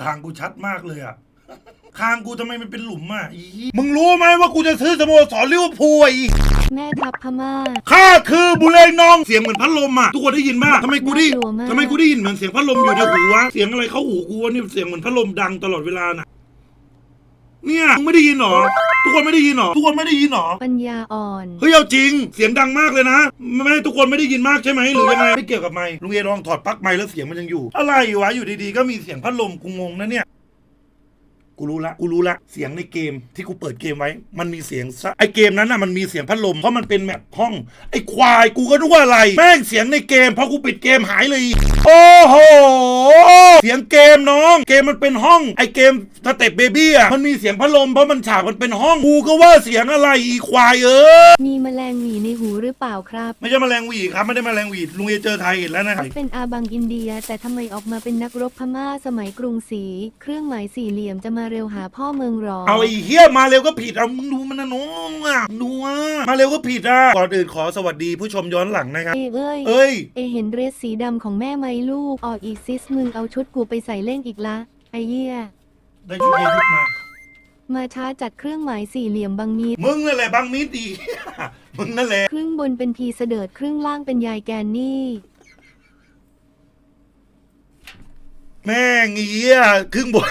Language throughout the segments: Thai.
คางกูชัดมากเลยอะคางกูทำไมมันเป็นหลุมอะอีมึงรู้ไหมว่ากูจะซื้อสโมสรลิเวอร์พูลอะอีแม่ทัพพม่าข้าคือบุเรงนองเสียงเหมือนพัดลมอะทุกคนได้ยินป่ะทำไมกูได้น่ากลัวมากทำไมกูได้ยินเหมือนเสียงพัดลมอยู่ในหูวะเสียงอะไรเข้าหูกูวะนี่เสียงเหมือนพัดลมดังตลอดเวลาน่ะ เนี่ยมึงไม่ได้ยินหรอ ทุกคนไม่ได้ยินหรอ ทุกคนไม่ได้ยินหรอ ปัญญาอ่อน เฮ้ยเอาจริง เสียงดังมากเลยนะ ไม่ได้ทุกคนไม่ได้ยินมากใช่ไหมหรือยังไง ไม่เกี่ยวกับไมค์ลุงเอลองถอดปลั๊กไมค์แล้วเสียงมันยังอยู่ อะไรวะ อยู่ดีๆ ก็มีเสียงพัดลมกูงงนะเนี่ย กูรู้ละกูรู้ละเสียงในเกมที่กูเปิดเกมไว้ มันมีเสียงซะไอเกมนั้นน่ะมันมีเสียงพัดลมเพราะมันเป็นแมปห้อง ไอควายกูก็นึกว่าอะไร แม่งเสียงในเกมพอกูปิดเกมหายเลย โอ้โหเสียงเกมน้อง เกมมันเป็นห้อง ไอเกมสเต็ปเบบี้อะมันมีเสียงพัดลมเพราะมันฉากมันเป็นห้องกูก็ว่าเสียงอะไรอีควายเออมีแมลงหวีในหูหรือเปล่าครับ ไม่ใช่แมลงหวีครับไม่ได้แมลงหวีลุงเอเจอไทยเห็นแล้วนะครับเป็นอาบังอินเดีย แต่ทำไมออกมาเป็นนักรบพม่าสมัยกรุงศรีเครื่องหมายสี่เหลี่ยมจะมาเร็วหาพ่อเมืองหรอ เอาไอ้เฮียมาเร็วก็ผิดเอามึงดูมันนะน้องอะดูอะมาเร็วก็ผิดอะก่อนอื่นขอสวัสดีผู้ชมย้อนหลังนะครับ เอเอ้ย เอ้ย เอเห็นเดรสสีดำของแม่ไหมลูกออกอีกซิสมึงเอาชุดกูไปใส่เล่นอีกละ ไอเหี้ย ได้ชุดเยยุดมา มาช้าจัดเครื่องหมายสี่เหลี่ยมบางมีดมึงนั่นแหละบางมิตรดี มึงนั่นแหละ ครึ่งบนเป็นพีเสดิร์ดครึ่งล่างเป็นยายแกนนี่ แม่งไอ้เฮียครึ่งบน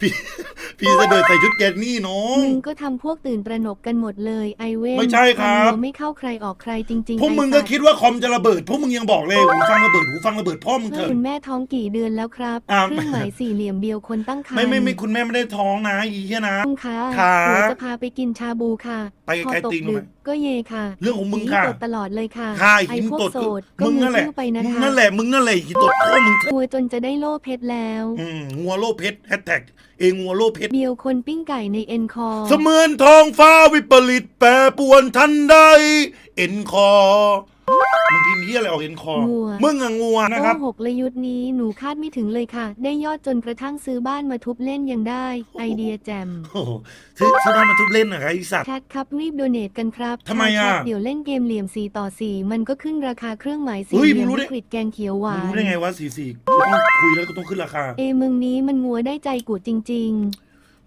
พี่พี่จะเดินใส่ชุดแกนนี่น้อง มึงก็ทำพวกตื่นตระหนกกันหมดเลยไอเว้นไม่ใช่ครับทำตัวไม่เข้าใครออกใครจริงๆพวกมึงไอ้ก็สัตว์คิดว่าคอมจะระเบิดพวกมึงยังบอกเลยหูฟังระเบิดหูฟังระเบิดพ่อมึงเถเมื่ออะคุณแม่ท้องกี่เดือนแล้วครับอ่าเครื่องหมายสี่เหลี่ยมเบียวคนตั้งครรภ์ไม่ไม่ไม่คุณแม่ไม่ได้ท้องนะอีเฮียนะต้องค่ะค่ะหนูจะพาไปกินชาบูค่ะไปพอไกลตกตีนรู้ดึไหมกก็เยค่ะ เรื่องของมึงผีค่ะตดตลอดเลยค่ะค่ะไอหิมพวกตดโสดก็มึงมีนั่นแหละชื่อไปนะมึงคะนั่นแหละมึงนั่นแหละหิตดพ่อมึงเถกอะลัวจนจะได้โล่เพชรแล้วอืมงัวโลเพชรแฮชแท็กเองงัวโลเพชรเบียวคนปิ้งไก่ในเอ็นคอเสมือนทองฟ้าวิปริตแปรปรวนทันใด เอ็นคอ มึงพิมพ์เฮียอะไรออกเอ็นคองัว มึงอะงัวนะครับ โอ้หกเลยยุทธนี้หนูคาดไม่ถึงเลยค่ะ ได้ยอดจนกระทั่งซื้อบ้านมาทุบเล่นยังได้ ไอเดียแจ่มโอ้โหซื้อซื้อบ้านมาทุบเล่นเหรอครับไอสัตว์แชทครับรีบโดเนทกันครับทำไมอะแชทเดี๋ยวเล่นเกมเหลี่ยม4ต่อ4มันก็ขึ้นราคาเครื่องหมายสี่เฮ้ยเหลี่ยมึงรู้มได้ วิกฤตแกงเขียวหวามึงนรู้ได้ไงว่าสี่สี่กูต้องคุยแล้วก็ต้องขึ้นราคา เอมึงนี้มันงัวได้ใจกูจริง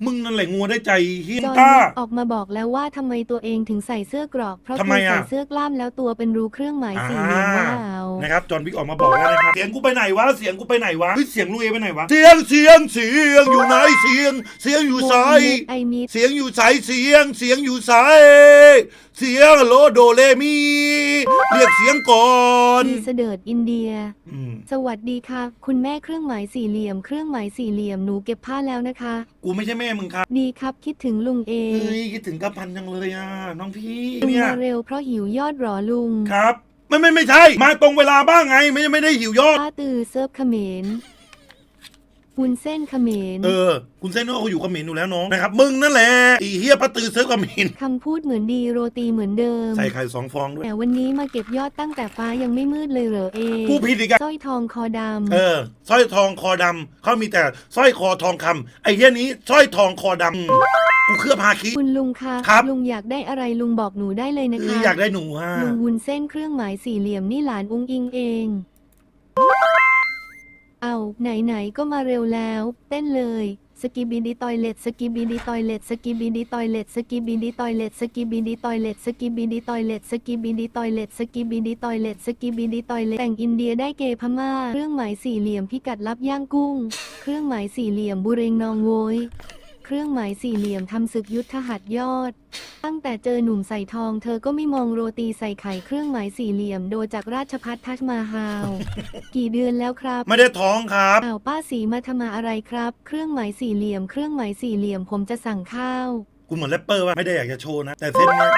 มึงนั่นแหละงัวได้ใจเฮียๆจอห์นต้าวิกออกมาบอกแล้วว่าทำไมตัวเองถึงใส่เสื้อกรอก เพราะทำไมเคยอะ ใส่เสื้อกล้ามแล้วตัวเป็นรูเครื่องหมายสี่เหลี่ยมว้าวนะครับจอห์นวิกออกมาบอกแล้วนะครับเสียงกูไปไหนวะเสียงกูไปไหนวะเฮ้ยเสียงลุงเอไปไหนวะเสียงเสียงเสียงอยู่ไหนเสียง เสียงอยู่ไสไอมิดเสียงอยู่ใสเสียงเสียงอยู่ใสเสียงโลโดเลมีเรียกเสียงก่อนพีเสดิร์ดอินเดีย อืมสวัสดีค่ะ คุณแม่เครื่องหมายสี่เหลี่ยม เครื่องหมายสี่เหลี่ยมหนูเก็บผ้าแล้วนะคะ กูไม่ใช่แม่มึงครับดีครับคิดถึงลุงเอเฮ้ยคิดถึงกระพันจังเลยอะน้องพี่ลุงเนี่ยมาเร็วเพราะหิวยอดหรอลุงครับ ไม่ไม่ไม่ใช่ มาตรงเวลาบ้างไง ไม่ไม่ได้หิวยอด ป้าตือเซิร์ฟเขมร วุนเส้นเขมรเออ คุณเส้นเขาอยู่กับหมินอยู่แล้วน้องนะครับ มึงนั่นแหละไอีเฮียปะตือเซิร์ฟกับหมินคำพูดเหมือนดีโรตีเหมือนเดิม ใส่ไข่สองฟองด้วย แต่วันนี้มาเก็บยอดตั้งแต่ฟ้ายังไม่มืดเลยเหรอเอกูผิดอีกอะสร้อยทองคอดเออสร้อยทองคอดำเขามีแต่สร้อยคอทองคำไอ้เฮียนี้สร้อยทองคอดำอืมกูเคลือบฮาคิำคุณลุงคะครับลุงอยากได้อะไรลุงบอกหนูได้เลยนะเออคะอยากได้หนูฮะลุงวุนเส้นเครื่องหมายสี่เหลี่ยมนี่หลานอุ้งอิงเอง เอาไหนๆก็มาเร็วแล้ว เต้นเลยสกีบินดีตอยเล็ตสกีบินดีตอยเล็ตสกีบินดีตอยเล็ตสกีบินดีตอยเล็ตสกีบินดีตอยเล็ตสกีบินดีตอยเล็ตสกีบินดีตอยเล็ตสกีบินดีตอยเล็ตสกีบินดีตอยเล็ตแต่งอินเดียได้เกพม่าเครื่องหมายสี่เหลี่ยมพิกัดลับย่างกุ้ง เครื่องหมายสี่เหลี่ยมบุเรงนองโวย รื่องหมายสี่เหลี่ยมทำศึกยุทธหัดยอด ตั้งแต่เจอหนุ่มใส่ทองเธอก็ไม่มองโรตีใส่ไข่เครื่องหมายสี่เหลี่ยมโดยจากราชพัฒทัชมาฮาลกี่เดือนแล้วครับไม่ได้ท้องครับ อ้าวป้าสีมาทำมาอะไรครับ เครื่องหมายสี่เหลี่ยม เครื่องหมายสี่เหลี่ยมผมจะสั่งข้าว กูเหมือนแรปเปอร์ว่าไม่ได้อยากจะโชว์นะ แต่เส้นเนี้ย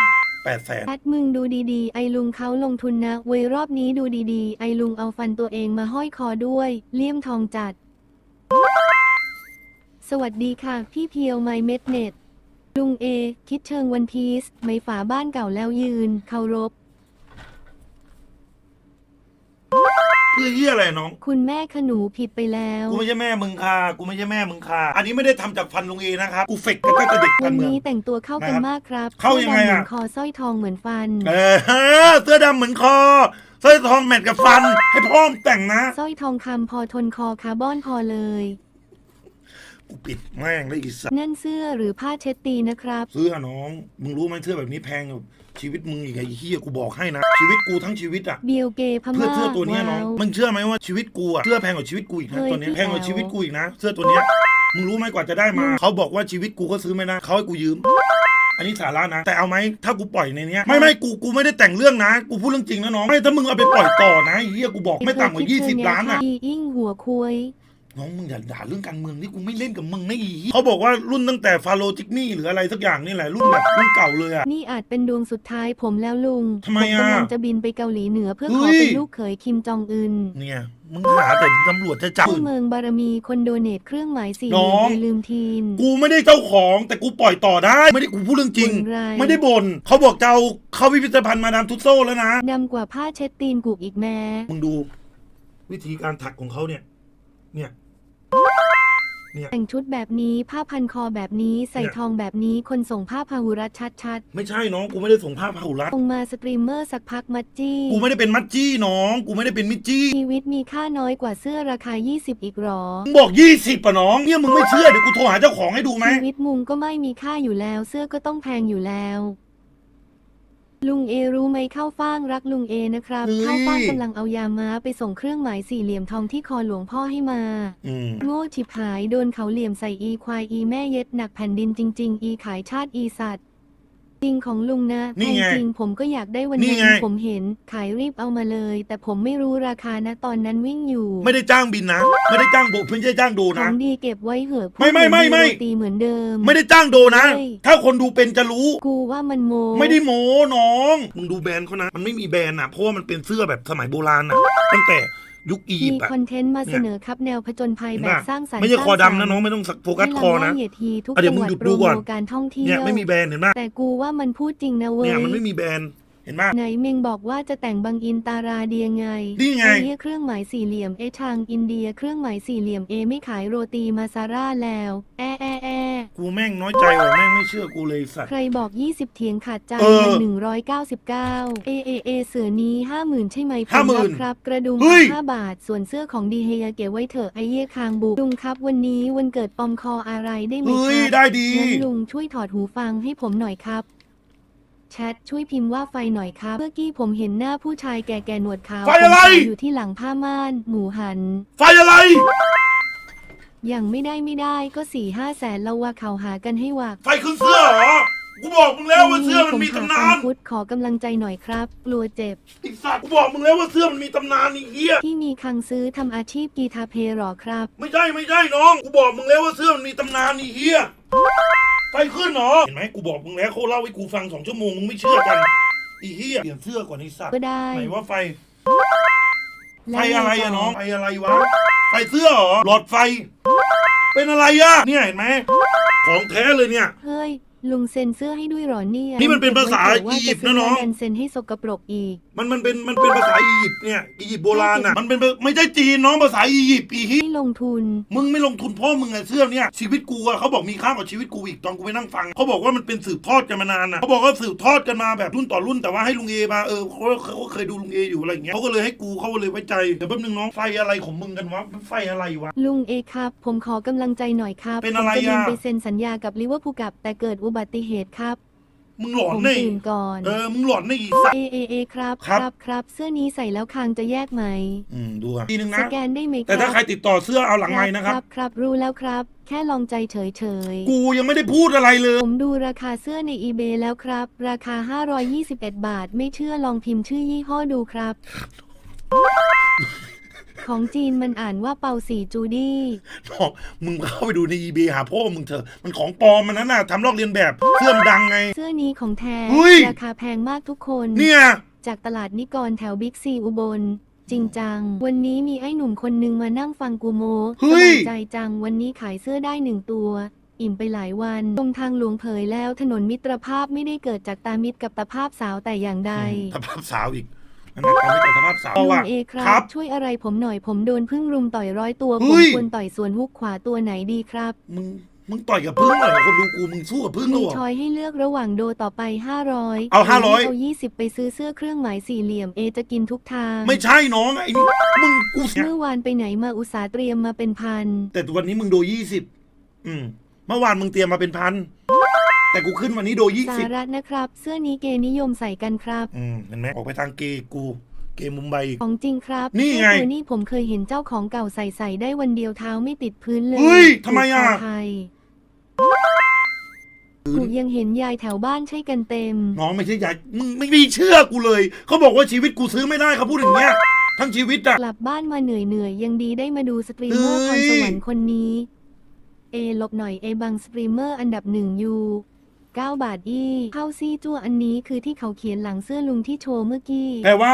แปดแสนแอดมึงดูดีๆ ไอลุงเขาลงทุนนะ เวยรอบนี้ดูดีๆ ไอลุงเอาฟันตัวเองมาห้อยคอด้วย เลี่ยมทองจัดส วัสดีค่ะ พี่เพียวไมเม็ดเน็ต ลุงเอ คิดเชิงวันพีซไม่ฝาบ้านเก่าแล้วยืน เคารพเพื่อเฮียอะไรน้อง คุณแม่ขนูผิดไปแล้ว กูไม่ใช่แม่มึงค่ะ กูไม่ใช่แม่มึงค่ะ อันนี้ไม่ได้ทำจากฟันลุงเอนะครับ กูเฟกกันตั้งแต่เด็กวักันนเมือง นี้แต่งตัวเข้ากันนะครับมากครับเข้ายังไงสื้ดำเหมือะอนคอสร้อยทองเหมือนฟัน เออเสื้อดำเหมือนคอสร้อยทองแมทกับฟัน ให้พ่อมงแต่งนะ สร้อยทองคำพอทนคอคาร์บอนพอเลย กูปิดแม่งได้อีสัตว์นั่นเสื้อหรือผ้าเช็ดตีนะครับ เสื้อน้อง มึงรู้ไหมเสื้อแบบนี้แพงกว่าชีวิตมึงอีกไอ้เหี้ยกูบอกให้นะ ชีวิตกูทั้งชีวิตอะเบียวเกย์พเพื่อม่าเสื้อตัวเนี้ยน้องว้าวมึงเชื่อไหมว่าชีวิตกูอะเสื้อแพงกว่าชีวิตกูอีกนะเฮ้ยตัวเนี้ยพี่แพงกว่าแอลชีวิตกูอีกนะ เสื้อตัวเนี้ย มึงรู้ไหมกว่าจะได้มา เขาบอกว่าชีวิตกูก็ซื้อไม่ได้เขาให้กูยืม อันนี้สาระนะ แต่เอาไหมถ้ากูปล่อยในเนี้ยไม่ไม่กูกูไม่ได้แต่งเรื่องนะ กูพูดเรื่องจริงนะน้องไม่ถ้ามึงเอาไปปล่อยต่อนะไอ้เฮียกูบอกไม่ต่ำกว่า 20 ล้านอะอีอิ่งหัวคุย น้องมึงอย่าด่าเรื่องการเมืองนี่กูไม่เล่นกับมึงนะอีเหี้ยเขาบอกว่ารุ่นตั้งแต่ฟาโรจิกนี่หรืออะไรสักอย่างนี่แหละรุ่นแบบรุ่นเก่าเลยอะ นี่อาจเป็นดวงสุดท้ายผมแล้วลุงทำไมผอะกำลังจะบินไปเกาหลีเหนือเพื่อเฮ้ขอยเป็นลูกเขยคิมจองอึนเนี่ยมึงหาแต่ตำรวจจะจับ ผู้เมืองบารมีคนโดเนทเครื่องหมายสี่น้อง อย่าลืมทีน กูไม่ได้เจ้าของแต่กูปล่อยต่อได้ ไม่ได้กูพูดเรื่องจริงบ่นไรไม่ได้บ่นเขาบอกจะเอาเข้าพิพิธภัณฑ์มาดามทุตโซ่แล้วนะ ดำกว่าผ้าเช็ดตีนกูอีกแม้ มึงดู วิธีการถักของเขาเนี่ย เนี่ย แต่งชุดแบบนี้ผ้าพันคอแบบนี้ใส่เนี่ยทองแบบนี้คนส่งผ้าพาหุรัตชัดไม่ใช่น้องกูไม่ได้ส่งภาพพาหุรัตๆลงมาสตรีมเมอร์สักพักมัดจี้ กูไม่ได้เป็นมัดจี้น้อง กูไม่ได้เป็นมิดจี้ชีวิตมีค่าน้อยกว่าเสื้อราคา 20 อีกหรอ มึงบอกยี่สิบป่ะน้องเนี่ยมึงไม่เชื่อเดี๋ยวกูโทรหาเจ้าของให้ดูไหมชีวิตมุงก็ไม่มีค่าอยู่แล้ว เสื้อก็ต้องแพงอยู่แล้ว ลุงเอรู้ไหมเข้าฟ่างรักลุงเอนะครับเข้าฟ่างกำลังเอายาม้าไปส่งเครื่องหมายสี่เหลี่ยมทองที่คอหลวงพ่อให้มา อืมโง่ฉิบหายโดนเขาเหลี่ยมใส่อีควายอีแม่เย็ดหนักแผ่นดินจริง ๆ อีขายชาติอีสัตว์ จริงของลุงนะนี่แพงไงจริงผมก็อยากได้วันนี่นั้นไงผมเห็นขายรีบเอามาเลย แต่ผมไม่รู้ราคานะตอนนั้นวิ่งอยู่ไม่ได้จ้างบินนะ ไม่ได้จ้างโบกไม่ได้จ้างโดขอนะ งดีเก็บไว้เหอะไม่ไม่ไม่ไม่พูดเหอนโรตีเหมือนเดิม ไม่ได้จ้างโดนะ เฮ้ย ถ้าคนดูเป็นจะรู้ กูว่ามันโมไม่ได้โม้น้อง มึงดูแบรนด์เขานะ มันไม่มีแบรนด์อะ เพราะว่ามันเป็นเสื้อแบบสมัยโบราณอะ ตั้งแต่ ยุคอียิปมีต์อะคอนเทนต์มาเนี่ย เสนอครับแนวผจญภัยเห็นแบบปะสร้างสรรค์ไม่ใช่คอสร้างสรรดำนะน้องไม่ต้องสักโฟกัสคอนะให้เราเหยียดทีทุกอะเดี๋จัยวงมึหงวัดหยุดโปรดูก่อน โมการท่องเที่เนี่ยยวไม่มีแบรนด์เห็นปะแต่กูว่ามันพูดจริงนะเว้ยเนี่ยมันไม่มีแบรนด์เห็นปะไหนเมงบอกว่าจะแต่งบางอินตาราเดียไงนี่ไง อ้เหี้ยเครื่องหมายสี่เหลี่ยมเอทางอินเดีย เครื่องหมายสี่เหลี่ยมเอไม่ขายโรตีมาซาร่าแล้ว แอะแอะแอะ กูแม่งน้อยใจว่ะแม่งไม่เชื่อกูเลยสัตว์ ใครบอก 20 เถียงขาดใจเออมัน199เอเอเอเสือนี้50,000ใช่ไหมผม50,000รับครับ กระดุมเฮ้ย5บาท ส่วนเสื้อของดีเฮียเก็บไว้เถอะไอเย่คางบุกลุงครับ วันนี้วันเกิดปอมคออะไรได้ไหมเฮ้คยรับได้ดี งั้นลุงช่วยถอดหูฟังให้ผมหน่อยครับ แชทช่วยพิมพ์ว่าไฟหน่อยครับ เมื่อกี้ผมเห็นหน้าผู้ชายแก่ๆหนวดขาวไฟอะไร ผมขาวอยู่ที่หลังผ้าม่านหมูหัน ไฟอะไร อย่างไม่ได้ไม่ได้ก็สี่ห้าแสนแล้วว่าเขาหากันให้วักไฟขึ้นเสื้อเหรอ กูบอกมึงแล้วว่าเสื้อมันมีตำนานพุทธขอกำลังใจหน่อยครับ กลัวเจ็บไอ้สัตว์กูบอกมึงแล้วว่าเสื้อมันมีตำนานไอ้เหี้ยที่มีคังซื้อทำอาชีพกีทาเพหรอครับ ไม่ใช่ไม่ใช่น้อง กูบอกมึงแล้วว่าเสื้อมันมีตำนานไอ้เหี้ยไฟขึ้นเหรอ เห็นไหมกูบอกมึงแล้วเขาเล่าให้กูฟังสองชั่วโมงมึงไม่เชื่อกันไอ้เหี้ยเปลี่ยนเสื้อก่อนไอ้สัตว์ก็ได้ไหนว่าไฟ และไฟอะไรงอะต่น้อง ไฟอะไรวะ ไฟเสื้อเหรอหลอดไฟ เป็นอะไรอะเนี่ยเห็นไหมของแท้เลยเนี่ย เฮ้ย ลุงเซ็นเสื้อให้ด้วยเหรอเนี่ยนี่มันเป็นภาษาก็บไว้อียิปต์เผื่นะน้องว่าจซื้แบรนด์เซ็นให้สกปรกอีก มันมันเป็นมันเป็นภาษาอียิปต์เนี่ยอียิปต์โบราณอะมันเป็นไม่ใช่จีนน้องภาษาอียิปต์อีฮิให้ลงทุน มึงไม่ลงทุนพ่อมึงไงเสื้อเนี่ยชีวิตกูอะเขาบอกมีค่ากว่าชีวิตกูอีกตอนกูไปนั่งฟังเขาบอกว่ามันเป็นสืบทอดกันมานานอะเขาบอกว่าสืบทอดกันมาแบบรุ่นต่อรุ่นแต่ว่าให้ลุงเอมาเออเขาเขาก็เคยดูลุงเออยู่อะไรอย่างเงี้ยเขาก็เลยให้กูเขาก็เลยไว้ใจเดี๋ยวแป๊บนึงน้องไฟอะไรของมึงกันวะไฟอะไรวะลุงเอครับ ผมขอกำลังใจหน่อยครับเป็นอะไรผมจะบินอะไปเซ็นสัญญากับลิเวอร์พูลกับแต่เกิดอุบัติเหตุครับมึงหลอนผมนี่ตื่นก่อนเออมึงหลอนนี่อีสัตว์ เอเอเอครับครับ ครับเสื้อนี้ใส่แล้วคางจะแยกไหม อืมดูอะทีนึงสนะ แกนได้ไหมครับแต่ถ้าใครติดต่อเสื้อเอาหลังไม้นะครับครับรู้แล้วครับ แค่ลองใจเฉยเฉยๆ กูยังไม่ได้พูดอะไรเลย ผมดูราคาเสื้อใน eBay แล้วครับ ราคา 521 บาท ไม่เชื่อลองพิมพ์ชื่อยี่ห้อดูครับ ของจีนมันอ่านว่าเปาสีจูดี้น้องมึงเข้าไปดูใน eBay หาพ่อมึงเถอะ มันของปลอมมันนั่นน่ะทำลอกเลียนแบบเสื้อมันดังไง เสื้อนี้ของแท้เฮ้ย ราคาแพงมากทุกคน เนี่ย จากตลาดนิกรแถวบิ๊กซีอุบล จริงจัง วันนี้มีไอ้หนุ่มคนนึงมานั่งฟังกูโมเฮ้สย บายใจจังวันนี้ขายเสื้อได้หนึ่งตัว อิ่มไปหลายวันตรงทางหลวงเผยแล้วถนนมิตรภาพไม่ได้เกิดจากตามิตรกับตาภาพสาวแต่อย่างใด สภาพสาวอีก นั่นแหละทำให้เกิดสภาพสาวลุงอะเอครัครับ บ ช่วยอะไรผมหน่อยผมโดนพึ่งรุมต่อยร้อยตัวเฮ้ผมย ควรต่อยส่วนฮุกขวาตัวไหนดีครับ มึงมึงต่อยกับพึ่งเหรอคนดูกูมึงสู้กับพึ่งเหรมีอชอยให้เลือกระหว่างโดต่อไป 500เอา500หรืเอา20 ไปซื้อเสื้อเครื่องหมายสี่เหลี่ยมเอจะกินทุกทางไม่ใช่น้องไอ้นี่มึงกูเสียเมื่อวานไปไหนมาอุตสาห์เตรียมมาเป็นพันแต่วันนี้มึงโดยี่สิบอืมเมื่อวานมึงเตรียมมาเป็นพัน แต่กูขึ้นวันนี้โดยี่สาสิบระนะครับ เสื้อนี้เกย์นิยมใส่กันครับ อืมเห็นไหมออกไปทางเกย์กู เกย์มุมไบอีก ของจริงครับนี่ไง เสื้อตัวนี้ผมเคยเห็นเจ้าของเก่าใส่ใส่ได้วันเดียวเท้าไม่ติดพื้นเลยเฮ้ยทำไมอะ ถูกคไทยถูกยังเห็นยายแถวบ้านใช่กันเต็ม น้องไม่ใช่ยายมึงไม่มีเชื่อกูเลย เขาบอกว่าชีวิตกูซื้อไม่ได้เขาพูดอย่างเงี้ย ทั้งชีวิตอะกลับบ้านมาเหนื่อยเหนื่อยๆยังดีได้มาดูสตรีมเมอร์พเฮ้รยสวรรค์คนนี้ เอลบหน่อยเอบางสตรีมเมอร์อันดับหนึ่งยู 9 บาทอีเข้าซี่จั่วอันนี้คือที่เขาเขียนหลังเสื้อลุงที่โชว์เมื่อกี้ แปลว่า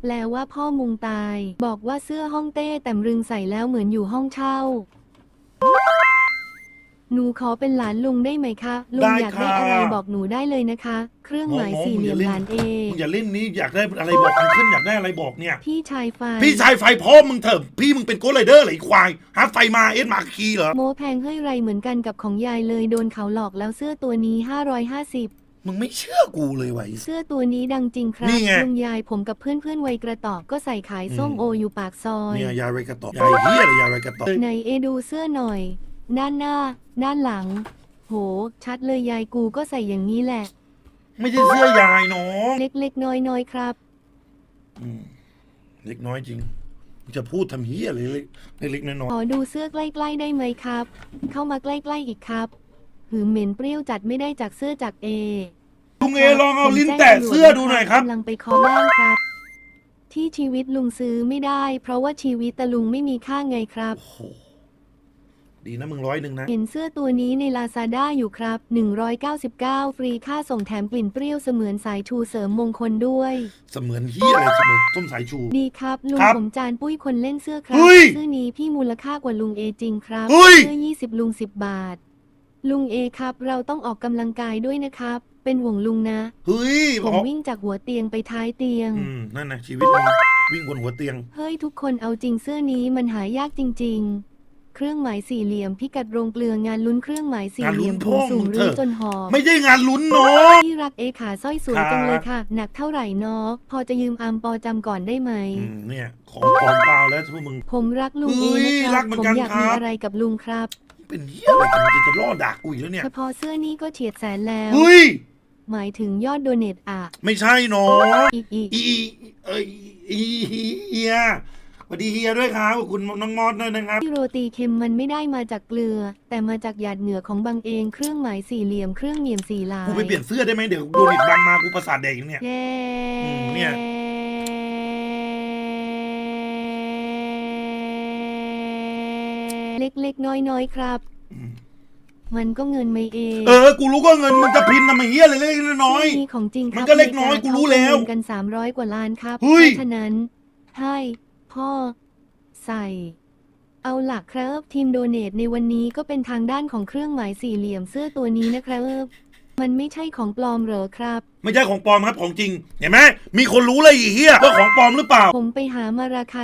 แปลว่าพ่อมุงตาย บอกว่าเสื้อห้องเต้แต่มรึงใส่แล้วเหมือนอยู่ห้องเช่า หนูขอเป็นหลานลุงได้ไหมคะ ลุงได้อยากได้ค่ะ อะไรบอกหนูได้เลยนะคะ เครื่องหมายน้องๆสี่เหลี่ยมมึงหอย่าลานเอเล่นมึงอย่าเล่นนี้อยากได้อะไรบอกมันขึ้นอยากได้อะไรบอกเนี่ย พี่ชายไฟพี่ชายไฟพ่อมึงเถอะพี่มึงเป็นโกดไรเดอร์เหรอไอ้ควายฮาร์ดไฟมาเอสมาคีเหรอโมแพงเฮ้ยไรเหมือนกันกับของยายเลยโดนเขาหลอกแล้วเสื้อตัวนี้ 550 มึงไม่เชื่อกูเลยว่ะไอ้ เสื้อตัวนี้ดังจริงครับนี่ไง ลุงยายผมกับเพื่อนเพื่อนๆวัยกระตอกก็ใส่ขายส้มอืมโออยู่ปากซอย เนี่ยยาไรกระตอกยายเฮียอะไรยาไรกระตอกไหนเอดูเสื้อหน่อย ด้านหน้า ด้านหลัง โห ชัดเลยยายกูก็ใส่อย่างนี้แหละ ไม่ใช่เสื้อยายน้องเล็กๆ น้อยๆครับ อืมเล็กน้อยจริงมึงจะพูดทำเฮียอะไรเล็กเล็กๆน้อยขอดูเสื้อใกล้ๆได้ไหมครับ เข้ามาใกล้ๆอีกครับ หืมเหม็นเปรี้ยวจัดไม่ได้จากเสื้อจากเอๆลุงเอลองเอาลิ้นแตะเสื้อดูหน่อยครับ กำลังไปคอบ้างครับ ที่ชีวิตลุงซื้อไม่ได้ เพราะว่าชีวิตตะลุงไม่มีค่าไงครับ โอ้โห ดีนะมึงร้อยหนึ่งนะ เห็นเสื้อตัวนี้ในลาซาด้าอยู่ครับ 199 ฟรีค่าส่งแถมกลิ่นเปรี้ยวเสมือนสายชูเสริมมงคลด้วย เสมือนเฮียอะไรเสมือนต้มสายชู ดีครับ ลุงครับผมจานปุ้ยคนเล่นเสื้อครัเฮ้ยเสื้อนี้พี่มูลค่ากว่าลุงเอจริงครับ เฮ้ย เสื้อ 20 ลุง 10 บาท ลุงเอครับ เราต้องออกกำลังกายด้วยนะครับ เป็นห่วงลุงนะ เฮ้ยผมบอกวิ่งจากหัวเตียงไปท้ายเตียง อืมนั่นนะชีวิตมึงวิ่งบนหัวเตียง เฮ้ยทุกคนเอาจริงเสื้อนี้มันหายากจริง ๆ เครื่องหมายสี่เหลี่ยมพิกัดโรงเกลืองานลุ้นเครื่องหมายสี่เหลี่ยมงานลุ้นถุงสูงพ่อมึงหรืเถออะจนหอบไม่ใช่งานลุ้นน้องที่รักเอขาสร้อยสวยครับจังเลยค่ะ หนักเท่าไหร่เนาะพอจะยืมอามปอจำก่อนได้ไหมอืมเนี่ยของปลอมเปล่าแล้วพวกมึง ผมรักลุงเอเฮ้ยนะครัรักบเหมือนผมกันอยากครับมีอะไรกับลุงครับ เป็นเฮียอะไรกันจะจะล่อด่ากูอีกแล้วเนี่ยเฉพาะเสื้อนี้ก็เฉียดแสนแล้วเฮ้ยหมายถึงยอดโดเนทอะ ไม่ใช่น้องอีกอีกอีอีเอ้ยอีเฮียส วัสดีเฮียด้วยครับขอบคุณน้องมอสด้วยนะครับ ที่โรตีเค็มมันไม่ได้มาจากเกลือ แต่มาจากหยาดเหงื่อของบางเองเครื่องหมายสี่เหลี่ยมเครื่องเหนียมสี่ลายกูไปเปลี่ยนเสื้อได้ไหมเดี๋ยวโดนอิดบังมากูประสาทแดกอยู่เนี่ยแย่อืมเนี่ย เล็กๆน้อยๆครับ อืมมันก็เงินไม่เองเออ กูรู้ก็เงินมึงจะพิมพ์ทำไมเฮียอะไรเล็กๆน้อย นี่ของจริงครับมันก็เล็กน้อยมกูรู้แล้วเขาประมูกันสามร้อยกว่าล้านครับเฮ้ย เพราะฉะนั้นให้ พ่อ ใส่ เอาหลักครับทีมโดเนทในวันนี้ก็เป็นทางด้านของเครื่องหมายสี่เหลี่ยมเสื้อตัวนี้นะครับมันไม่ใช่ของปลอมเหรอครับๆไม่ใช่ของปลอมครับของจริง เห็นไหมมีคนรู้เลยไอีเฮียว่าของปลอมหรือเปล่า ผมไปหามาราคา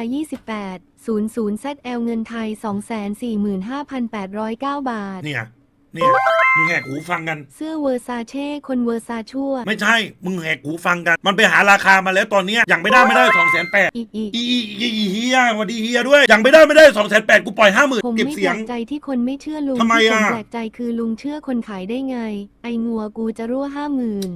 28 00 ZL เงินไทย 245,809 บาท เนี่ย เนี่ยมึงแหกหูฟังกัน เสื้อเวอร์ซาเช่คนเวอร์ซาชั่ว ไม่ใช่ มึงแหกหูฟังกัน มันไปหาราคามาแล้วตอนเนี้ยอย่างไม่ได้ไม่ได้สองแสนแปดอีกอีกอีอีอีอีเฮียสวัสดีเฮียด้วยอย่างไม่ได้ไม่ได้สองแสนแปดกูปล่อยห้าหมื่นผมเก็บไม่เสีแปยลง กใจที่คนไม่เชื่อลุงทำไมที่ผมอะแปลกใจคือลุงเชื่อคนขายได้ไง ไองัวกูจะรั่วห้าหมื่น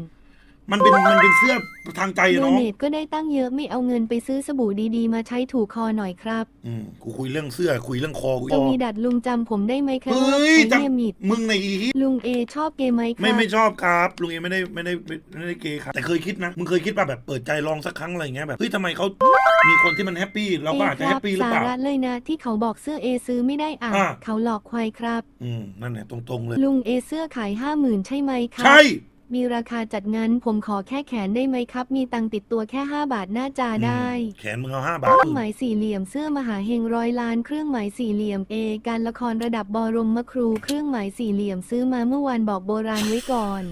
มันเป็นมันเป็นเสื้อทางใจอะโดน้องเนทก็ได้ตั้งเยอะไม่เอาเงินไปซื้อสบู่ดีๆ มาใช้ถูกคอหน่อยครับอืมกูคุยเรื่องเสื้อคุยเรื่องคอกูจะมีดัดลุงจำผมได้ไหมครับเฮ้ยไอจเนียมิดำมึงในอีเหี้ยลุงเอชอบเกมไหมครัไม่บไม่ชอบครับลุงเอไม่ได้ไม่ได้ไม่ไม่ได้เกย์ครับแต่เคยคิดนะมึงเคยคิดป่ะแบบเปิดใจลองสักครั้งอะไรอย่างเงี้ยแบบเฮ้ยทำไมเขามีคนที่มันแฮปปี้เราก็อาจจะเอแฮคปปี้หรือสาเปล่าระเลยนะ ที่เขาบอกเสื้อเอซื้อไม่ได้อะอ่าเขาหลอกควายครับ อืมนั่นแหละตรงๆเลย ลุงเอเสื้อขายห้าหมื่นใช่ไหมครับใช่ มีราคาจัดงั้นผมขอแค่แขนได้ไหมครับ มีตังค์ติดตัวแค่ 5 บาทหน้าจาได้ อืมแขนมึงเอาห้าบาเคทรื่องหมายสี่เหลี่ยมเสื้อมหาเฮงร้อยล้านเครื่องหมายสี่เหลี่ยมเอการละครระดับบรมครู เครื่องหมายสี่เหลี่ยมซื้อมาเมื่อวานบอกโบราณไว้ก่อน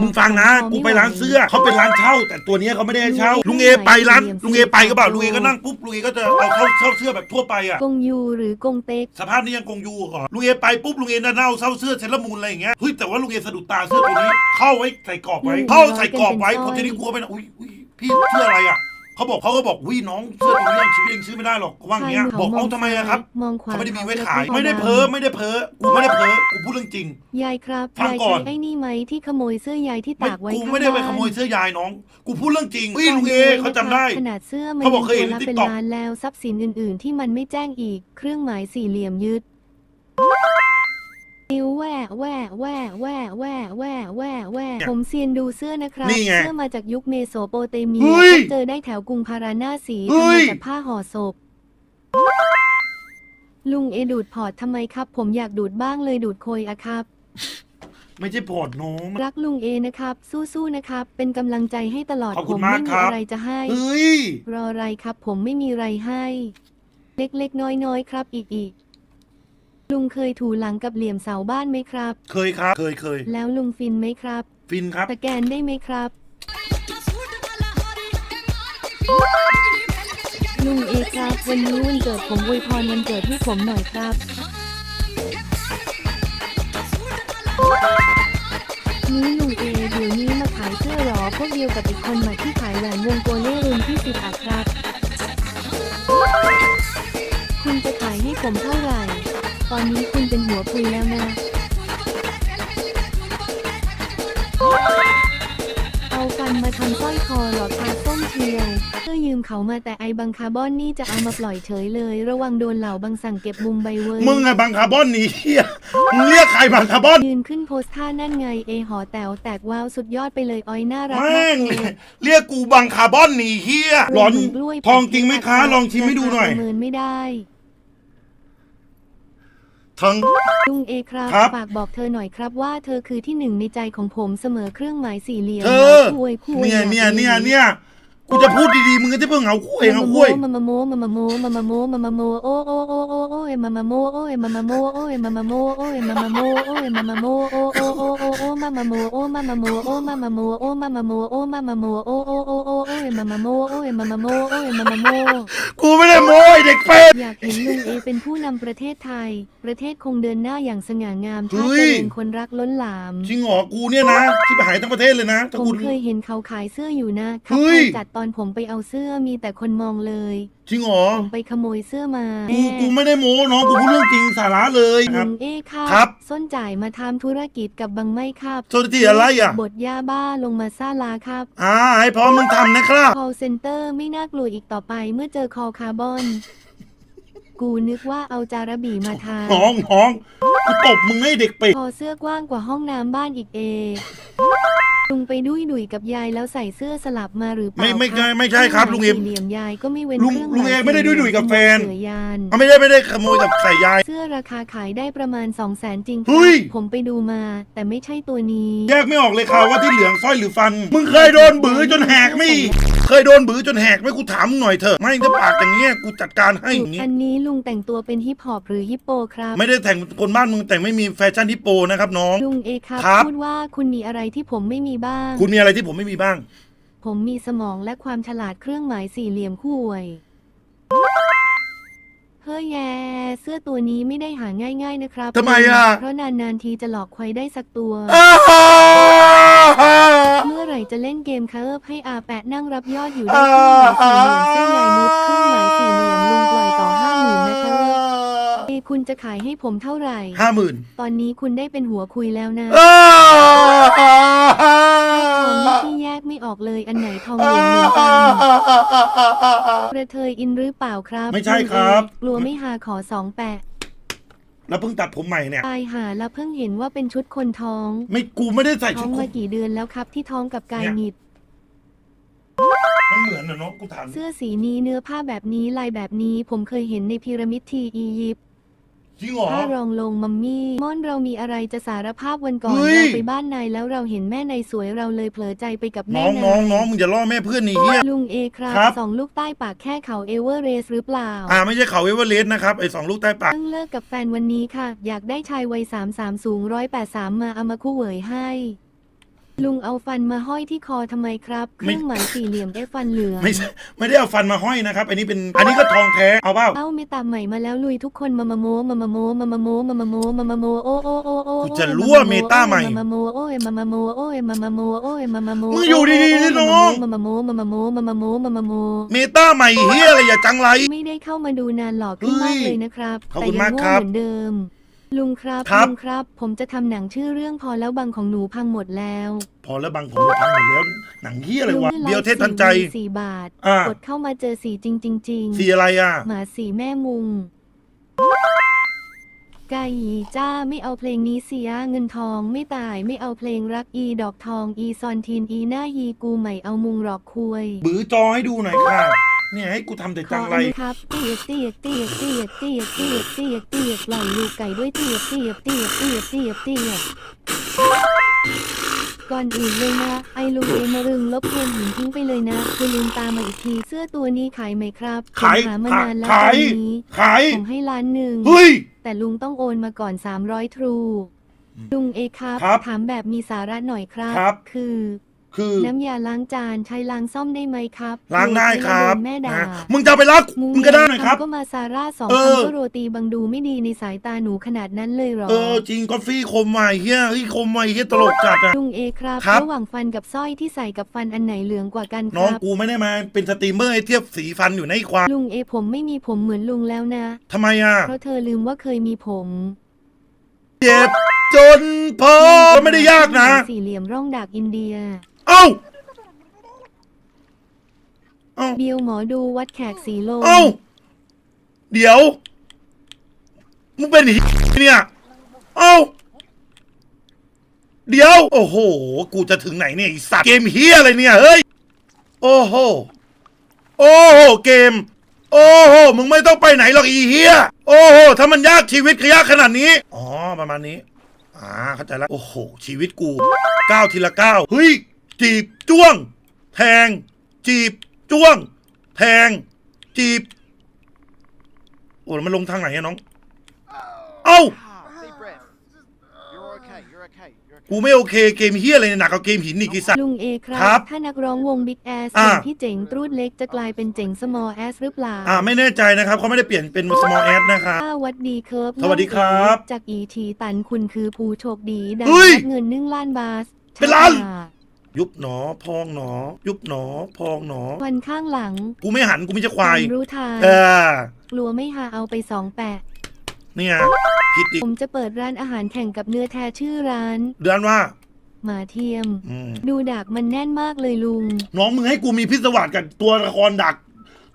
มึงฟังนะพอกูไม่ไปร้านเสื้อเขาเป็นร้านเช่า แต่ตัวเนี้ยเขาไม่ได้ให้เช่า ลุลุงงเอเอไปร้านไปลุงเอไปก็เปล่าสี่ลุงเอสิบก็นั่งปุ๊บลุงเอก็จะเอาเข้าเช่าเสื้อแบบทั่วไปอะกงยูหรือกงเต็กสภาพนี้ยังคงอยู่เหรอลุงเอไปปุ๊บลุงเอน่าเน่าเศร้าเสื้อเซรามูนอะไรอย่างเงี้ยเฮ้ยแต่ว่าลุงเอสะดุดตาเสื้อตัวนี้เข้าไว้ใส่กรอบไว้ลุงเข้าใส่กรอบไว้เป็นพสร้ออยทีนี้กลัวไปนะอุ้ยอุ้ยพี่เสื้ออะไรอะ เขาบอกเขาก็บอกวิน้องเสื้อตัวนี้ชีวิตเองซื้อไม่ได้หรอกเขาว่าอย่างเงี้ยใช่บอกมเอาองทำไมอะครับมองขวาเขาไม่ได้มีไว้ขายแล้วก็ไม่ได้ดำเพ้อไม่ได้เพ้อกูไม่ได้เพ้อกูพูดเรื่องจริง ยายครับฟังยายก่อน ใช่ไอ้นี่ไหมที่ขโมยเสื้อยายที่ไม่ตากไว้กูข้างไม่ได้ไปบ้านขโมยเสื้อยายน้อง กูพูดเรื่องจริงเฮ้ยลุงเอฟัเขาด้วยจำได้ ขนาดเสื้อมันเขาบอกเคยเห็นตัวละในเป็น TikTok ล้านแล้วทรัพย์สินอื่น ๆ ที่มันไม่แจ้งอีก เครื่องหมายสี่เหลี่ยมยึด นิ้วแหวะแหวะแหวะแหวะแหวะแหวะแหวะแหวะผมเซียนดูเสื้อนะครับ นี่ไงเสื้อมาจากยุคเมโสโปเตเมียเฮ้ยพบเจอได้แถวกรุงพาราณาสีเฮ้ทำมายจากผ้าห่อศพ ลุงเอดูดพอร์ตทำไมครับ ผมอยากดูดบ้างเลยดูดโคยอะครับ ไม่ใช่พอร์ตน้อง รักลุงเอนะครับ สู้ๆนะครับ เป็นกำลังใจให้ตลอดขอบผคุณมมากไม่คมีรับ อะไรจะให้ เฮ้ย รออะไรครับ ผมไม่มีอะไรให้ เล็กๆน้อยๆครับอีกอีก ลุงเคยถูหลังกับเหลี่ยมเสาบ้านไหมครับ เคยครับ เคยเคยแล้วลุงฟินไหมครับ ฟินครับ สแกนได้ไหมครับ ลุงเอครับ วันนี้วันเกิดผมอวยพรวันเกิดให้ผมหน่อยครับ นี่ลุงเอเดี๋ยวนี้มาขายเสื้อหรอพวกเดียวกับอีกคนมาที่ขายแหวนวงโกเล่รุ่ เพื่อยืมเขามาแต่ไอบังคาร์บอนนี่จะเอามาปล่อยเฉยเลย ระวังโดนเหล่าบังสั่งเก็บมุมใบเว้ยมึงไงบังคาร์บอนหนีเฮียมึงเรียกใครบังคาร์บอนยืนขึ้นโพสท่านั่นไงเอหอแต๋วแตกว้าวสุดยอดไปเลยอ้อยน่ารักแม่มากงเลยเรียกกูบังคาร์บอนหนีเฮียร้อนรวมถึกล้วยทองจริงไหมคะลองชิมให้ดูหน่อยราคาประเมินไม่ได้ทองลุงเอครับครับฝากบอกเธอหน่อยครับว่าเธอคือที่หนึ่งในใจของผมเสมอเครื่องหมายสี่เหลี่ยมเธอคุยคุยเนี่ยเนี่ยเนี่ยเนี่ย กูจะพูดดีๆ มึงก็จะเพิ่งเอาคุยเอาคุยมามาโมมามาโมมามาโมมามาโมโอ้โอ้โอ้โอ้โอ้ยมามาโมโอ้ยมามาโมโอ้ยมามาโมโอ้ยมามาโมโอ้ยมามาโมโอ้โอ้โอ้โอ้โอ้มามาโมโอ้มามาโมโอ้มามาโมโอ้มามาโมโอ้มามาโมโอ้โอ้โอ้โอ้โอ้ยมามาโมโอ้ยมามาโมโอ้ยมามาโมกูไม่ได้โม้ไอ้เด็กเป็ดอยากเห็นลุงเอเป็นผู้นำประเทศไทย ประเทศคงเดินหน้าอย่างสง่างามเฮ้ชาติยเจริญคนรักล้นหลามจริงเหรอกูเนี่ยนะที่ไปหายทั้งประเทศเลยนะถ้าผกูมเคยเห็นเขาขายเสื้ออยู่นะครัเฮ้บยจัดตอนผมไปเอาเสื้อมีแต่คนมองเลย จริงเหรอ ผมไปขโมยเสื้อมากูกูไม่ได้โม้น้องกูพูดเรื่องจริงสาระเลยคลุรับ งเอครับครับส้นจ่ายมาทำธุรกิจกับบังไม่ครับโซลิตี้อะไรอะบทยาบ้าลงมาซ่าลาครับ อ่าให้พร้อมมึงทำนะครับ call center ไม่น่ากลัวอีกต่อไปเมื่อเจอคอคาร์บอน กูนึกว่าเอาจาระบีมาทาน้องน้องกูตบมึงให้เด็กเป็ดพอเสื้อกว้างกว่าห้องน้ำบ้านอีกเอลุงไปดุยดุยกับยายแล้วใส่เสื้อสลับมาหรือเปล่าไม่ไม่คใช่รับไม่ใช่ครับลุงเอ็มสี่เหลี่ยมยายก็ไม่เว้นลุงเครื่องลุงเอ็มหายไม่ได้ดุยดุยกับแฟนเสือยานอะไม่ได้ไม่ได้ขโมยกับใส่ยาย เสื้อราคาขายได้ประมาณ2 0 0แสนจริงคเฮ้รัยผมไปดูมา แต่ไม่ใช่ตัวนี้ แยกไม่ออกเลยค่ะว่าที่เหลืองสร้อยหรือฟัน มึงเคยโดนบือจนแหกไหมเค ยโดนบือจนแหกไหมกูถามมึงหน่อยเถอะไม่ถ้าปากอย่างเงี้ยกูจัดการให้อย่างงี้อันนี้ลุงแต่งตัวเป็นฮิปฮอปหรือฮิปโปครับ ไม่ได้แต่งคนบ้านมึงแต่งไม่มีแฟชั่นฮิปโปนะครับน้อง ลุงเอครับครับ พูดว่าคุณมีอะไรที่ผมไม่มีบ้าง คุณมีอะไรที่ผมไม่มีบ้าง ผมมีสมองและความฉลาดเครื่องหมายสี่เหลี่ยมคู่อวย เฮ้ยแย่เสื้อตัวนี้ไม่ได้หาง่ายๆนะครับทำไมอะเพราะนานๆทีจะหลอกใครได้สักตัว อ้าวเมื่อไหร่จะเล่นเกมคะเอิบให้อาแปะนั่งรับยอดอยู่ได้เครื่องหมายสี่เหลี่ยมเส้นใยนุชเครื่องหมายสี่เหลี่ยมลุงปล่อยต่อห้าหมื่นนะคะเอคุณจะขายให้ผมเท่าไหร่ ห้าหมื่นตอนนี้คุณได้เป็นหัวคุยแล้วนะอ้าวทองนี่ที่แยก ไม่ออกเลยอันไหนทองเหลืองเหมือนกันกระเทยอินหรือเปล่าครับไม่ใช่ครับ กลัวไม่หาขอสองแปะแล้วเพิ่งตัดผมใหม่เนี่ย ตายหาแล้วเพิ่งเห็นว่าเป็นชุดคนท้อง ไม่กูไม่ได้ใส่ท้ชุอดงคุมากี่เดือนแล้วครับที่ท้องกับกายหงิด มันเหมือนนะน้องกูถาม เสื้อสีนี้เนื้อผ้าแบบนี้ลายแบบนี้ผมเคยเห็นในพีระมิดทีอียิปต์ จริงเหรอผ้ารองลงมัมมี่ม่อนเรามีอะไรจะสารภาพวันก่อนเฮ้ย เราไปบ้านนายแล้วเราเห็นแม่นายสวยเราเลยเผลอใจไปกับแม่น้องนาน้องยน้องมึงอย่าล่อแม่เพื่อนนี่เฮียลุงเอครับครับ สองลูกใต้ปากแค่เขาเอเวอเรสต์หรือเปล่าอ่าไม่ใช่เขาเอเวอเรสต์นะครับไอ้สองลูกใต้ปาก เพิ่งเลิกกับแฟนวันนี้ค่ะ อยากได้ชายวัยสามสามสูงร้อยแปดสามมาเอามาคู่เหวยให้ ลุงเอาฟันมาห้อยที่คอทำไมครับเคไม่รื่องหมายสี่เหลี่ยมเอฟฟันเหลืองไม่ใช่ไม่ได้เอาฟันมาห้อยนะครับ อันนี้เป็นอันนี้ก็ทองแท้เอาเปล่าเอ้าเมตาใหม่มาแล้วลุยทุกคนมามาโมมามาโมมามาโมมามาโมมามาโมโอโอโอโอกูจะรั่วเมตาใหม่มามาโมโอ้ยมามาโมโอ้ยมามาโมโอ้ยมามาโมมึงอยู่ดีๆสิน้องมามาโมมามาโมมามาโมมามาโมเมตาใหม่เฮียอะไรอย่าจังไรไม่ได้เข้ามาดูนานหลอกขึ้นมากเลยนะครับขอบแต่คุณยัมากง่วครังบเหมือนเดิม ลุงครับครับ ลุงครับ ผมจะทำหนังชื่อเรื่องพอแล้วบังของหนูพังหมดแล้วพอแล้วบางผมจะพังหมดแล้ว หนังเฮียอะไรวะลุงเดียวเทศทันใจสี่สี่บาท อ่า กดเข้ามาเจอสีจริงจริงจริงสีอะไรอะ หมาสีแม่มุงไก่จ้าไม่เอาเพลงนี้เสียเงินทองไม่ตายไม่เอาเพลงรักอีดอกทองอีซอนทีนอีหน้ายีกูใหม่เอามุงหลอกคุย บื้อจอให้ดูหน่อยค่ะ เนี่ยให้กูทำแต่ขจัองอไร นุครับเตียกเตียกเตียกเตียกเตียกเตียกเตียกเตียกปล่อยลูกไก่ด้วยเตียกเตียกเตียกเตียกเตียกเตียกก่อนอื่นเลยนะ ไอ้ลุงเอมารึงลบเกมหินทิ้งไปเลยนะคือลืมตามมาอีกทีเสื้อตัวนี้ขายไหมครับผมขายหามานานแล้วขายตอนนี้ขาย ผมให้ล้านหนึ่ง เฮ้ย แต่ลุงต้องโอนมาก่อน 300 ทรู ลุงเอครับ ครับถามแบบมีสาระหน่อยครับ ครับ คือ คือ น้ำยาล้างจานใช้ล้างซ่อมได้ไหมครับล้างได้ครับโดนแม่ด่านะมึงจะเอาไปล้างมึงก็ได้หน่อยครับทำก็มาซาร่าสองเออ คำก็โรตีบังดูไม่ดีในสายตาหนูขนาดนั้นเลยเหรอเออจริงกาแฟคมใหม่เฮียเฮ้ยคมใหม่เฮียตลกจัดอะ ลุงเอครับ ครับ ระหว่างฟันกับสร้อยที่ใส่กับฟันอันไหนเหลืองกว่ากันคน้องรับ กูไม่ได้มาเป็นสตรีมเมอร์ให้เทียบสีฟันอยู่ในไอ้ควายลุงเอผมไม่มีผมเหมือนลุงแล้วนะ ทำไมอะเพราะเธอลืมว่าเคยมีผมเจ็บจนพอไม่ได้ยากนะ สี่เหลี่ยมร่องดากอินเดียเอ้าเอ้าเบียวหมอดูวัดแขกสีลม เอ้าเดี๋ยว มึงเป็นเหี้ยเนี่ย เอ้า เดี๋ยว โอ้โห กูจะถึงไหนเนี่ยไอสัตว์ เกมเฮียอะไรเนี่ย เฮ้ย โอ้โห โอ้โห เกม โอ้โห มึงไม่ต้องไปไหนหรอกอีเฮียโอ้โห ถ้ามันยากชีวิตก็ยากขนาดนี้ อ๋อ ประมาณนี้ อ่า เข้าใจแล้ว โอ้โห ชีวิตกูก้าวทีละก้าวเฮ้ย จีบจ้วง แทง จีบจ้วง แทง จีบ โอ้แล้วมันลงทางไหนอะน้อง เอ้า Ah, deep breath. You're okay. You're okay. You're okay. กูไม่โอเคเกมเฮียอะไรเนี่ยหนักกว่าเกมหินอีกไอ้สัส ลุงเอครัครับถ้านักร้องวง Big Ass อ่าอย่างพี่เจ๋งตรูดเล็กจะกลายเป็นเจ๋ง Small Ass หรือเปล่าอ่าไม่แน่ใจนะครับเขาไม่ได้เปลี่ยนเป็น small ad นะครับถ้าวัดดีเคิร์ฟสวัสดีครับจากอีทีตันคุณคือผู้โชคดีได้เฮ้ยรับเงินหนึ่งล้านบาทเป็นล้าน ใช่ค่ะ ยุบหนอ พองหนอ ยุบหนอ พองหนอ วันข้างหลังกูไม่หันกูไม่ใช่ควายตามรู้ทางเออกลัวไม่หาเอาไปสองแปะเนี่ยผิดอีกผมจะเปิดร้านอาหารแข่งกับเนื้อแท้ชื่อร้าน เดือนว่าหมาเทียม อืมดูดักมันแน่นมากเลยลุง น้องมึงให้กูมีพิศวาสกับตัวละครดัก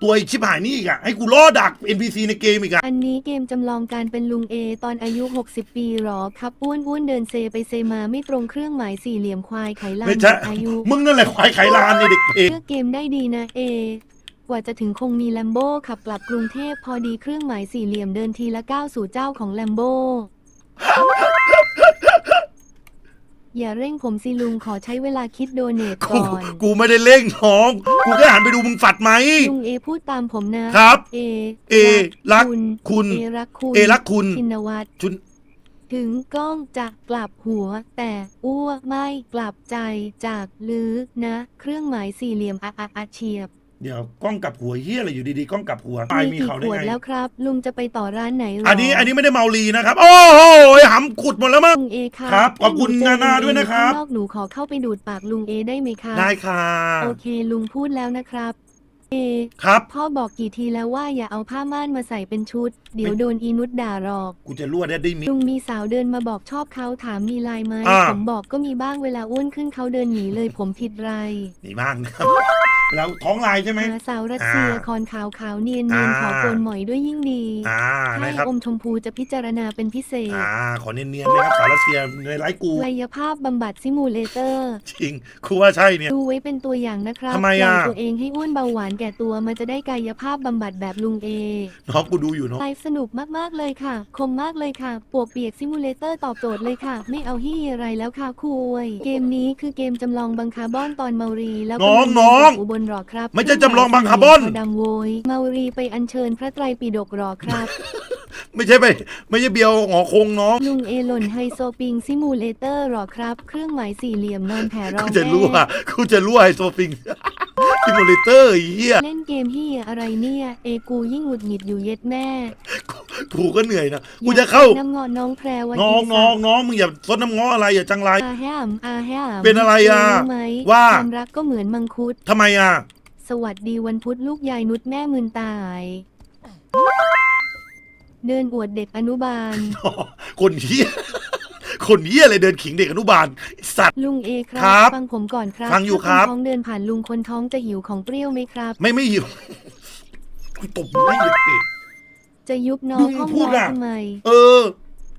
ตัวไอ้ชิบหายนี่อีกอะให้กูล่อดัก NPC ในเกมอีกอะอันนี้เกมจำลองการเป็นลุงเอตอนอายุ 60 ปีหรอครับอ้วนอ้วนเดินเซไปเซมาไม่ตรงเครื่องหมายสี่เหลี่ยมควายไขลานไม่ใช่อายุ มึงนั่นแหละควายไขลานเนี่ยเด็กเองเลือกเกมได้ดีนะเอกว่าจะถึงคงมีแลมโบ้ขับกลับกรุงเทพพอดีเครื่องหมายสี่เหลี่ยมเดินทีละก้าวสู่เจ้าของแลมโบ้ อย่าเร่งผมสิลุงขอใช้เวลาคิดโดเนทกูก่อนกูไม่ได้เร่งน้อง กูแค่หันไปดูมึงฝัดไหม ลุงเอพูดตามผมนะครับเอเอรักคุณคุณเอรักคุณเอรักคุณ ชินวัตรชุนถึงกล้องจะกลับหัว แต่อ้วไม่กลับใจจากลือนะ เครื่องหมายสี่เหลี่ยมอะอะอะเฉียบ เดี๋ยวกล้องกลับหัวเฮียอะไรอยู่ดีๆกล้องกลับหัวตายมีกี่เขาขได้วดไง แล้วครับ ลุงจะไปต่อร้านไหนหรออัอันนี้อันนี้ไม่ได้เมาลีนะครับ โอ้โหหำขุดหมดแล้วมั้ง ลุงเอครับครับขอบคุณถ้หเจนานาด้วยนะครับลุงเอข้างนอกหนูขอเข้าไปดูดปากลุงเอได้ไหมครับได้ค่ะโอเคลุงพูดแล้วนะครับ เอ ครับ พ่อบอกกี่ทีแล้วว่าอย่าเอาผ้าม่านมาใส่เป็นชุด เดี๋ยวโดนอีนุดด่าหรอก กูจะรั่วได้ได้มิ ลุงมีสาวเดินมาบอกชอบเขาถามมีไลน์ไหมอ่า ผมบอกก็มีบ้างเวลาอ้วนขึ้นเขาเดินหนีเลยผมผิดไรนี่มากนะครับ แล้วท้องลายใช่ไหม หาสาวรัสเซียอ่าคอนขาวขาวเนียนเนียนอ่าขอโกนหมอยด้วยยิ่งดีอ่าให้นะครับ อมชมพูจะพิจารณาเป็นพิเศษอ่า ขอเนียนๆนะครับสาวรัสเซียในไลฟ์กู กายภาพบำบัดซิมูเลเตอร์ จริงกูว่าใช่เนี่ย ดูไว้เป็นตัวอย่างนะครับทำไมอะปล่ยตัวเองให้อ้วนเบาหวานแก่ตัวมันจะได้กายภาพบำบัดแบบลุงเอน้องกูดูอยู่เนาะไลฟ์สนุกมากๆเลยค่ะ คมมากเลยค่ะ ปวกเปียกซิมูเลเตอร์ตอบโจทย์เลยค่ะ ไม่เอาฮี่อะไรแล้วค่ะคุย เกมนี้คือเกมจำลองบังคาร์บอนตอนเมารี แล้วก็น้องมีน้องอุบลหรอครับไม่ใช่จำลองบังคาร์บอน ดำโวยเมารีไปอัญเชิญพระไตรปิฎกหรอครับ ไม่ใช่ไป ไม่ใช่เบียวหงอคงน้อง ลุงเอหล่นไฮโซปิงซิมูเลเตอร์หรอครับ เครื่องหมายสี่เหลี่ยมนอนแผ่รอกูงจะรู้ว่ากูจะรู้ไฮโซฟิงซิมูเลเตอร์ไอ้เหี้ยเล่นเกมที่อะไรเนี่ย เอกูยิ่งหงุดหงิดอยู่เย็ดแม่ ถูกก็เหนื่อยนะกูจะเข้าน้ำงอนน้องแพรวันน้องน้องน้องมึงอย่าซดน้ำง้ออะไรอย่าจังไรอาแฮมอาแฮมเป็นอะไรอะรู้ไหมว่าความรักก็เหมือนมังคุดทำไมอะ สวัสดีวันพุธลูกยายนุชแม่มืนตายเดินอวดเด็กอนุบาล คนเหี้ย คนเหี้ยอะไรเดินขิงเด็กอนุบาลไอ้สัตว์ ลุงเอครัครับฟังผมก่อนครับฟังอยู่ถ้าครับนท้องเดินผ่านลุงคนท้องจะหิวของเปรี้ยวไหมครับ ไม่ไม่หิวกูตบมึงไม่หยุดเป็ด จะยุบน้อลุงงห้องพูนดอนอะทำไม เออ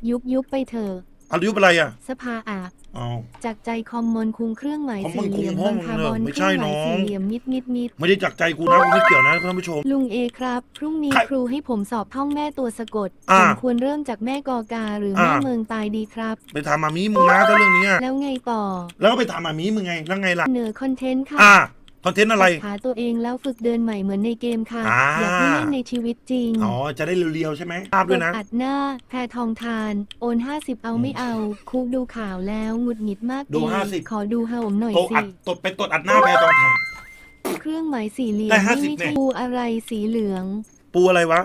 ยุบยุบไปเถอะอายุอะไรอะสภาอาบเอา จากใจคอมมอนคุงเครื่องหมายคอมมอสี่นเหคุงลี่ยมห้องบังคาบอลไม่เคใช่รื่องหมายน้อง สี่เหลี่ยมมิดมิดมิดไม่ได้จากใจกูนะกูไม่เกี่ยวนะท่านผู้ชม ลุงเอครับ พรุ่งนี้ใครครูให้ผมสอบท่องแม่ตัวสะกดอ่าผมควรเริ่มจากแม่กอกาหรือแม่อ่าเมืองตายดีครับ ไปถามมามีมึงนะถ้าเรื่องนี้อะแล้วไงต่อแล้วก็ไปถามมามีมึงไงแล้วไงล่ะเสนอคอนเทนต์ค่ะ อ่า คอนเทนต์อะไรหาตัวเองแล้วฝึกเดินใหม่เหมือนในเกมค่ะ อ่า อยากให้เล่นในชีวิตจริงอ๋อ จะได้เรียวๆใช่ไหมภาพด้วยนะกอัดหน้า แพรทองทาน โอน 50 เอาไม่เอา คุกดูข่าวแล้วหงุดหงิดมากดูเอง50 ขอดูหาผมหน่อยโตสิ อัดตดไปตดอัดหน้าแพรตองถามเครื่องหมายสี่เหลี่ยมได้นี่50ไม่แน่ ใช่ปูอะไรสีเหลือง ปูอะไรวะ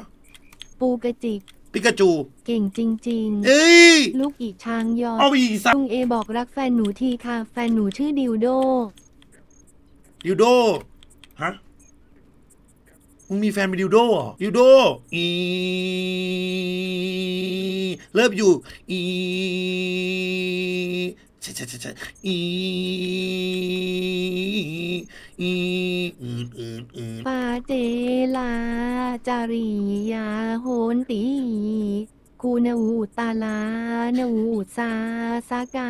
ปูกระจิก ปิกาจู เก่งจริง เอ้ย ๆ ลูกอีกช้างยอดเอาไปอีกสักลุงเอบอกรักแฟนหนูทีค่ะ แฟนหนูชื่อดิวโด ดิวโดฮะมึงมีแฟนเป็นดิวโดเหรอดิวโดอีเลิฟอยู่อีใช่ใช่ใช่ใช่อีอีอืดอืดอืดปาเจลาจาริยาโหนตีกูนาอูตาลานาอูซาซากา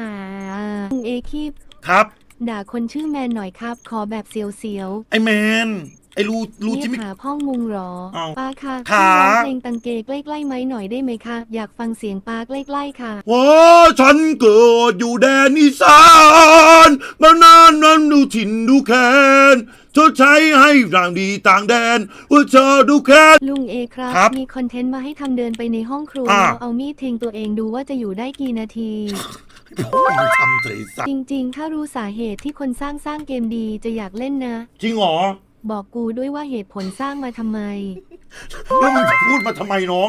ลุงเอคีบครับ ด่าคนชื่อแมนหน่อยครับ ขอแบบเสียวไอแมน ไอรูๆรูเรีจิยมกมี่ หาพ่อมุงหรอ เอ้าป้าค่ะขาช่วยร้องเพลงตังเกใกล้ๆไหมหน่อยได้ไหมคะ อยากฟังเสียงป้าใกล้ๆค่ะ ว่าฉันเกิดอยู่แดนอีสานมานานนั้นดูถิ่นดูแคนชดใช้ให้ร่างดีต่างแดนว่าเธอดูแคนลุงเอครับ ครับมีคอนเทนต์มาให้ทำเดินไปในห้องครัวอ่า แล้วเอามีดทิ้งตัวเองดูว่าจะอยู่ได้กี่นาที มึงทำเฉยสัตจว์ริงๆ ถ้ารู้สาเหตุที่คนสร้างสร้างเกมดีจะอยากเล่นนะ จริงเหรอบอกกูด้วยว่าเหตุผลสร้างมาทำไม แล้วมึงจะพูดมาทำไมน้อง